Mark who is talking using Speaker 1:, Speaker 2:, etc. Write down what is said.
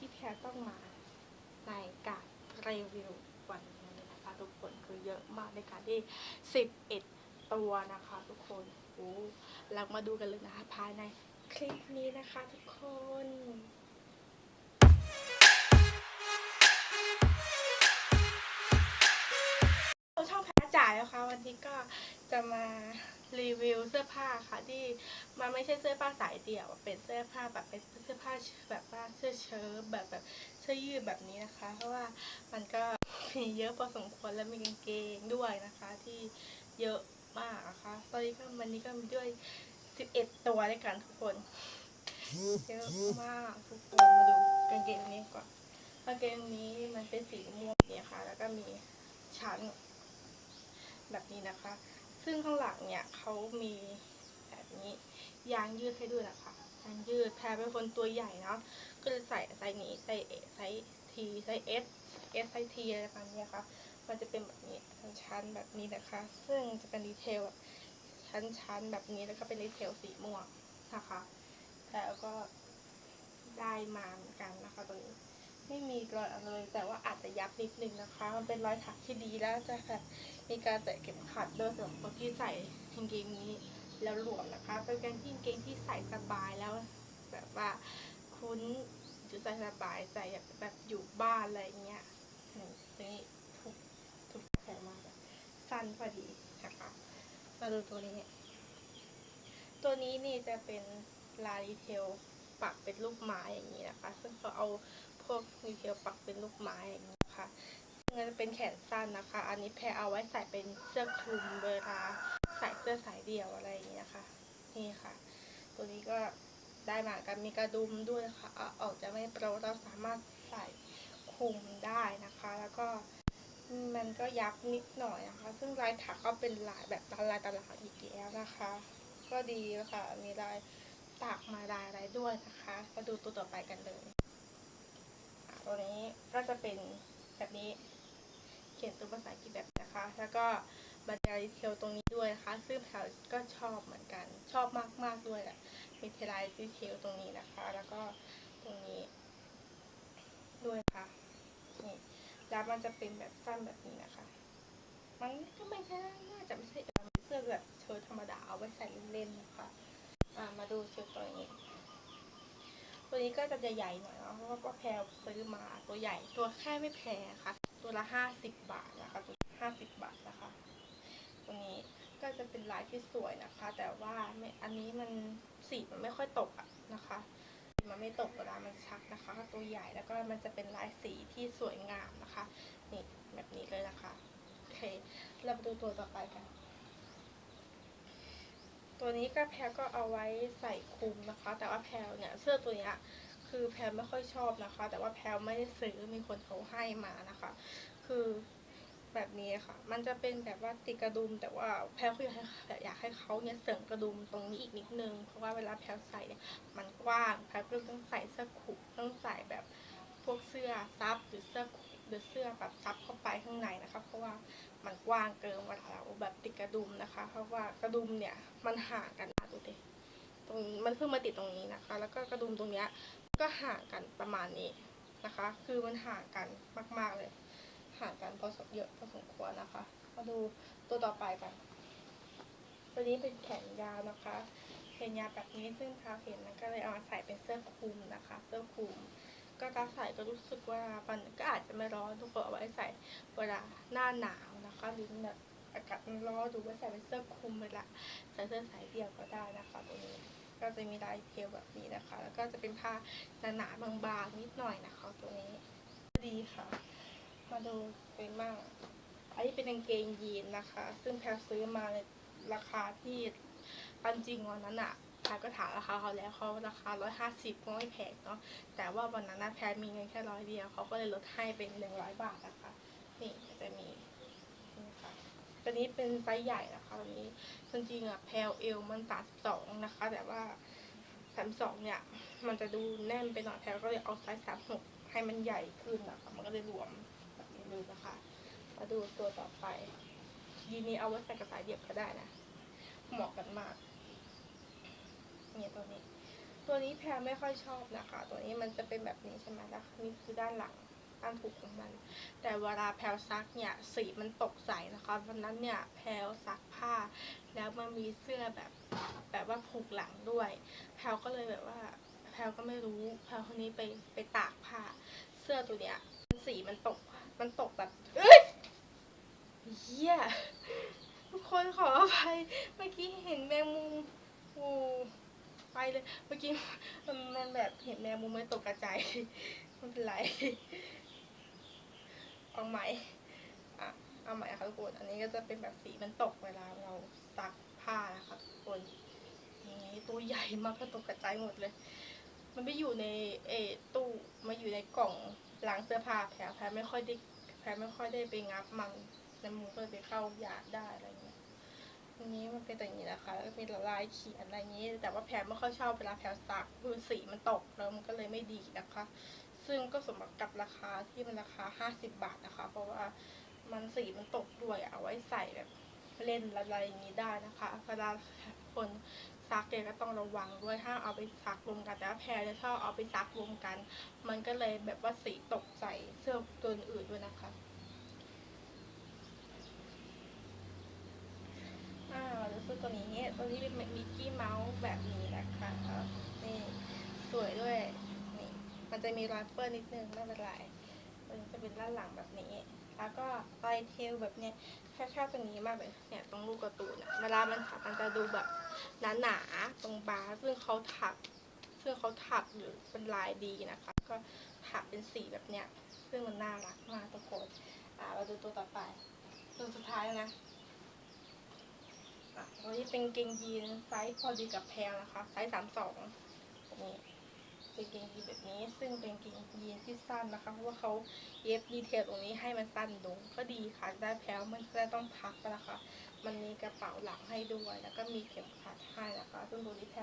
Speaker 1: ที่แพรต้องมาในการรีวิววันนี้นะคะทุกคนคือเยอะมากในการที่ 11 ตัวนะคะทุกคนโอ้เรามาดูกันเลยนะคะภายในคลิปนี้นะคะทุกคนช่องแพ้จ่ายนะคะวันนี้ก็ จะมารีวิวเสื้อผ้าค่ะที่มันไม่ใช่เสื้อผ้าสายเดี่ยวเป็นเสื้อผ้าแบบเป็นเสื้อผ้าแบบว่าเสื้อเชิ้ตแบบแบบเสื้อยืดแบบนี้นะคะ เพราะว่ามันก็มีเยอะพอสมควรและมีกางเกงด้วยนะคะ ที่เยอะมากนะคะตอนนี้ก็วันนี้ก็มีด้วย 11 ตัวด้วยกันทุกคนเยอะมากทุกคนมาดูกางเกงนี้ก่อนกางเกงนี้มันเป็นสีม่วงเนี่ยค่ะ แล้วก็มีชั้น แบบนี้นะคะ ซึ่งข้างหลังเนี่ยเขามีแบบนี้ยางยืดให้ด้วยนะคะยางยืดแพรเป็นคนตัวใหญ่เนาะก็เลยใส่ไซส์นี้ไซส์เอไซส์ทีไซส์เอสเอสไซส์ทีอะไรประมาณนี้ค่ะมันจะเป็นแบบนี้ชั้นๆแบบนี้นะคะ ซึ่งจะเป็นดีเทลชั้นๆแบบนี้แล้วก็เป็นดีเทลสีม่วงนะคะแล้วก็ได้มาเหมือนกันนะคะตรงนี้ ไม่มีรอยอะไรเลยแต่ว่าอาจจะยับนิดนึงนะคะ มันเป็นรอยถักที่ดีแล้วจะแบบมีการใส่เข็มขัดด้วยสำหรับคนที่ใส่กางเกงนี้แล้วหลวมนะคะ เป็นกางเกงที่ใส่สบายแล้ว แบบว่าคุ้นหรือใส่สบายใส่แบบแบบอยู่บ้านอะไรเงี้ยนี้ทุกทุกใส่มาแบบสั้นพอดีนะคะมาดูตัวนี้ ตัวนี้นี่จะเป็นลายดีเทลปักเป็นรูปไม้อย่างนี้นะคะ ซึ่งเขาเอา วกดีเทลปักเป็นรูปไม้อย่างนี้ค่ะซึ่งมันจะเป็นแขนสั้นนะคะ อันนี้แพรเอาไว้ใส่เป็นเสื้อคลุมเวลาใส่เสื้อสายเดี่ยวอะไรอย่างนี้นะคะนี่ค่ะ ตัวนี้ก็ได้มากันมีกระดุมด้วยค่ะอออกจะไม่โปรเราสามารถใส่คลุมได้นะคะ แล้วก็มันก็ยับนิดหน่อยนะคะ ซึ่งลายถักก็เป็นลายแบบลายตลาดอีกแล้วนะคะ ก็ดีค่ะ มีลายตากมาลายอะไรด้วยนะคะมาดูตัวต่อไปกันเลย ตัวนี้ก็จะเป็นแบบนี้ เขียนตัวภาษาอังกฤษแบบนี้นะคะ แล้วก็บรรยายดีเทลตรงนี้ด้วยนะคะ ซึ่งแถวก็ชอบเหมือนกัน ชอบมาก ๆ ด้วยแหละมีเทลายดีเทลตรงนี้นะคะ แล้วก็ตรงนี้ ด้วยค่ะนี่แล้วมันจะเป็นแบบสั้นแบบนี้นะคะ มันก็ไม่ใช่ น่าจะไม่ใช่เสื้อแบบเชิ้ตธรรมดาเอาไว้ใส่เล่นๆนะคะ อ่ามาดูชุดตัวนี้ ตัว นี้ก็จะใหญ่ๆหน่อยเนาะเพราะว่าแพรซื้อมาตัวใหญ่ตัวแค่ไม่แพงค่ะ ตัวละห้าสิบบาทนะคะตัวห้าสิบบาทนะคะตัวนี้ก็จะเป็นลายที่สวยนะคะ แต่ว่าไม่อันนี้มันสีมันไม่ค่อยตกอะนะคะมันไม่ตกเวลามันชักนะคะตัวใหญ่แล้วก็มันจะเป็นลายสีที่สวยงามนะคะ นี่แบบนี้เลยนะคะ โอเค เรามาดูตัวต่อไปกัน ตัวนี้ก็แพรก็เอาไว้ใส่คลุมนะคะ แต่ว่าแพรเนี่ยเสื้อตัวเนี้ยคือแพรไม่ค่อยชอบนะคะ แต่ว่าแพรไม่ได้ซื้อมีคนเขาให้มานะคะ คือแบบนี้ค่ะ มันจะเป็นแบบว่าติดกระดุม แต่ว่าแพรก็อยากให้อยากให้เขาเนี่ยเสริมกระดุมตรงนี้อีกนิดนึง เพราะว่าเวลาแพรใส่เนี่ยมันกว้างแพรก็ต้องใส่เสื้อคลุมต้องใส่แบบพวกเสื้อซับหรือเสื้อหรือเสื้อแบบซับเข้าไปข้างในนะคะ เพราะว่า กว้างเกินเวลาเราแบบติดกระดุมนะคะ เพราะว่ากระดุมเนี่ยมันห่างกันนะดูดิตรงมันเพิ่งมาติดตรงนี้นะคะ แล้วก็กระดุมตรงเนี้ยก็ห่างกันประมาณนี้นะคะ คือมันห่างกันมากๆเลย ห่างกันพอสมเยอะพอสมควรนะคะ มาดูตัวต่อไปกันตัวนี้เป็นแขนยาวนะคะแขนยาวแบบนี้ซึ่งพาเห็นมันก็เลยเอามาใส่เป็นเสื้อคลุมนะคะ เสื้อคลุมก็การใส่ก็รู้สึกว่ามันก็อาจจะไม่ร้อนทุกคนเอาไว้ใส่เวลาหน้าหนาว นะคะหรือแบบอากาศร้อนหรือว่าใส่เป็นเสื้อคลุมเวลาใส่เสื้อสายเดี่ยวก็ได้นะคะตรงนี้ก็จะมีลายเทลแบบนี้นะคะ แล้วก็จะเป็นผ้าหนาๆบางๆนิดหน่อยนะคะ ตัวนี้ดีค่ะ มาดูเป็นมากอันนี้เป็นกางเกงยีนนะคะ ซึ่งแพรซื้อมาในราคาที่ปันจริงวันนั้นอะแพรก็ถามราคาเขาแล้วเขาราคาร้อยห้าสิบก็ไม่แพงเนาะแต่ว่าวันนั้นนะแพรมีเงินแค่ร้อยเดียวเขาก็เลยลดให้เป็นหนึ่งร้อยบาทนะคะ นี่จะมี ตัวนี้เป็นไซส์ใหญ่นะคะตัวนี้จริงๆอะแพลเอลมันสามสองนะคะ แต่ว่าสามสองเนี่ย มันจะดูแน่นไปหน่อยแพลก็เลยเอาไซส์สามหกให้มันใหญ่ขึ้นนะคะมันก็เลยรวมแบบนี้เลยนะคะ มาดูตัวต่อไปยีนี้เอาไว้ใส่กับสายเดี่ยวก็ได้นะเหมาะกันมากเนี่ยตัวนี้ ตัวนี้แพรไม่ค่อยชอบนะคะ ตัวนี้มันจะเป็นแบบนี้ใช่ไหมแล้วนี่คือด้านหลัง ด้านถูกของมัน แต่เวลาแพลซักเนี่ยสีมันตกใสนะคะวันนั้นเนี่ยแพลซักผ้า แล้วมันมีเสื้อแบบแบบว่าผูกหลังด้วย แพลก็เลยแบบว่าแพลก็ไม่รู้แพลคนนี้ไปไปตากผ้า เสื้อตัวเนี้ยสีมันตกมันตกแบบเอ้ยเฮียทุกคนขออภัยเมื่อกี้เห็นแมงมุมโอ้ไปเลยเมื่อกี้มันมันแบบเห็นแมงมุมไม่ตกกระจายไม่เป็นไร เอาใหม่อะเอาใหม่ค่ะทุกคน อันนี้ก็จะเป็นแบบสีมันตกเวลาเราซักผ้านะคะทุกคนนี่ตัวใหญ่มากก็ตกกระจายหมดเลย มันไม่อยู่ในเอตู้มาอยู่ในกล่องล้างเสื้อผ้าแผลแผลไม่ค่อยได้แผลไม่ค่อยได้ไปงับมันน้ำมูกก็เลยไปเข้ายาได้อะไรเงี้ยอันนี้มันเป็นอย่างนี้นะคะแล้วก็มีลายเขียนอะไรอย่างนี้ แต่ว่าแผลไม่ค่อยชอบเวลาแผลซักคือสีมันตกแล้วมันก็เลยไม่ดีนะคะ ซึ่งก็สมกับราคาที่มันราคา 50 บาทนะคะ เพราะว่ามันสีมันตกด้วยเอาไว้ใส่แบบเล่นอะไรอย่างนี้ได้นะคะเวลาคนซักเนี่ยก็ต้องระวังด้วยถ้าเอาไปซักรวมกันแต่ว่าแพรจะชอบเอาไปซักรวมกัน มันก็เลยแบบว่าสีตกใส่เสื้อตัวอื่นด้วยนะคะอ่าเสื้อตัวนี้ตัวนี้เป็นมิกกี้เมาส์แบบนี้นะคะนี่สวยด้วย มันจะมีรอยเปื้อนนิดนึงไม่เป็นไรมันจะเป็นด้านหลังแบบนี้ แล้วก็ปลายเทลแบบเนี้ยแค่แค่ตรงนี้มากเลยเนี่ยตรงลูกกระตูนะเวลามันถักมันจะดูแบบหนาๆตรงบาร์ซึ่งเขาถักซึ่งเขาถักหรือเป็นลายดีนะคะ ก็ถักเป็นสีแบบเนี้ยซึ่งมันน่ารักมากทุกคนอ่าเราดูตัวต่อไปตัวสุดท้ายนะอะตัวนี้เป็นเกงยีนไซส์พอดีกับแพลนะคะไซส์สามสองนี่ เป็นเกงยีนแบบนี้ ซึ่งเป็นเกงยีนที่สั้นนะคะ เพราะว่าเขาเย็บดีเทลตรงนี้ให้มันสั้นลงก็ดีค่ะได้แพลวมันจะได้ต้องพักนะคะ มันมีกระเป๋าหลังให้ด้วย แล้วก็มีเข็มขัดให้นะคะ ซึ่งตัวนี้แพล